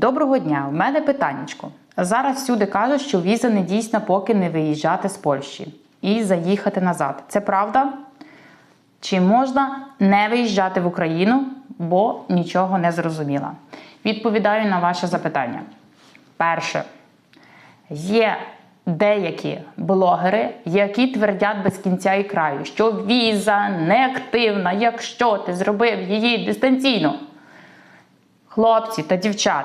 Доброго дня! В мене питаннячко. Зараз всюди кажуть, що віза не дійсна, поки не виїжджати з Польщі і заїхати назад. Це правда? Чи можна не виїжджати в Україну, бо нічого не зрозуміла? Відповідаю на ваше запитання. Перше, є деякі блогери, які твердять без кінця і краю, що віза неактивна, якщо ти зробив її дистанційно. Хлопці та дівчат,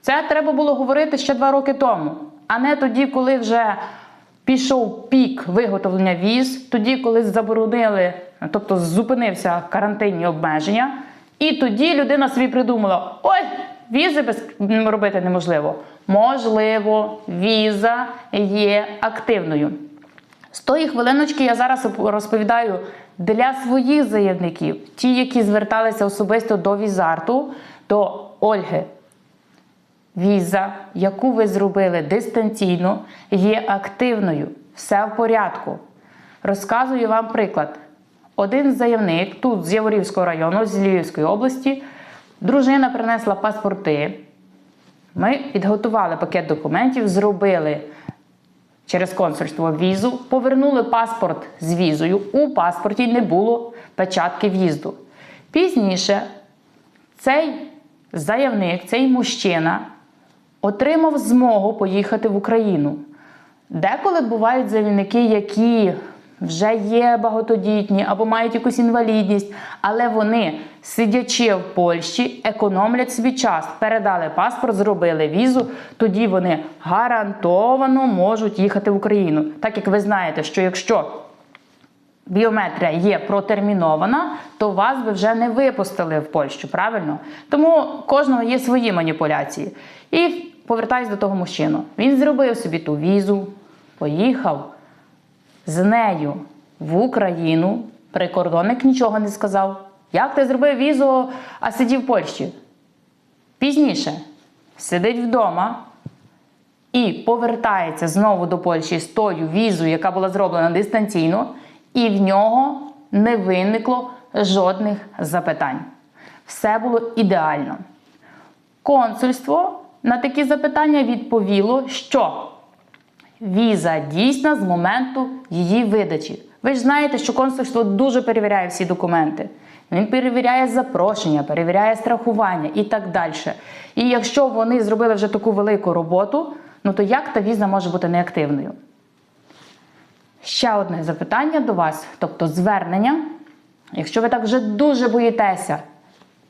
це треба було говорити ще два роки тому, а не тоді, коли вже пішов пік виготовлення віз, тоді, коли заборонили, тобто зупинився карантинні обмеження, і тоді людина собі придумала: ой, візи без робити неможливо. Можливо, віза є активною. З тої хвилиночки я зараз розповідаю для своїх заявників, ті, які зверталися особисто до візарту, до Ольги. Віза, яку ви зробили дистанційно, є активною. Все в порядку. Розказую вам приклад. Один заявник тут з Яворівського району, з Львівської області, дружина принесла паспорти. Ми підготували пакет документів, зробили через консульство візу, повернули паспорт з візою. У паспорті не було печатки в'їзду. Пізніше цей заявник, цей мужчина отримав змогу поїхати в Україну. Деколи бувають заявники, які вже є багатодітні або мають якусь інвалідність, але вони, сидячи в Польщі, економлять свій час, передали паспорт, зробили візу, тоді вони гарантовано можуть їхати в Україну. Так як ви знаєте, що якщо біометрія є протермінована, то вас би вже не випустили в Польщу, правильно? Тому кожного є свої маніпуляції. І повертаюсь до того мужчину. Він зробив собі ту візу, поїхав з нею в Україну. Прикордонник нічого не сказав. Як ти зробив візу, а сидів в Польщі? Пізніше сидить вдома і повертається знову до Польщі з тою візою, яка була зроблена дистанційно, і в нього не виникло жодних запитань. Все було ідеально. Консульство на такі запитання відповіло, що віза дійсна з моменту її видачі. Ви ж знаєте, що консульство дуже перевіряє всі документи. Він перевіряє запрошення, перевіряє страхування і так далі. І якщо вони зробили вже таку велику роботу, ну то як та віза може бути неактивною? Ще одне запитання до вас, тобто звернення. Якщо ви так вже дуже боїтеся,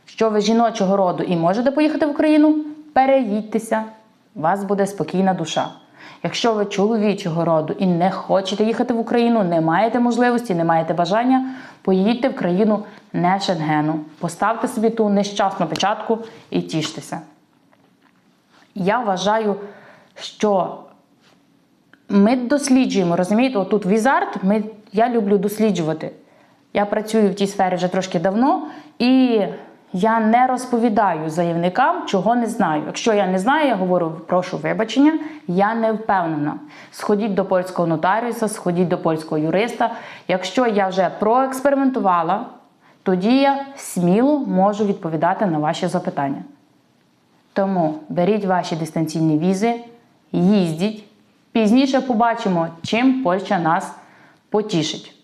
що ви жіночого роду і можете поїхати в Україну, переїдьтеся, у вас буде спокійна душа. Якщо ви чоловічого роду і не хочете їхати в Україну, не маєте можливості, не маєте бажання, поїдьте в країну не Шенгену. Поставте собі ту нещасну печатку і тіштеся. Я вважаю, що ми досліджуємо, розумієте, отут візарт, ми, я люблю досліджувати. Я працюю в тій сфері вже трошки давно, і я не розповідаю заявникам, чого не знаю. Якщо я не знаю, я говорю, прошу вибачення, я не впевнена. Сходіть до польського нотаріуса, сходіть до польського юриста. Якщо я вже проекспериментувала, тоді я сміло можу відповідати на ваші запитання. Тому беріть ваші дистанційні візи, їздіть. Пізніше побачимо, чим Польща нас потішить.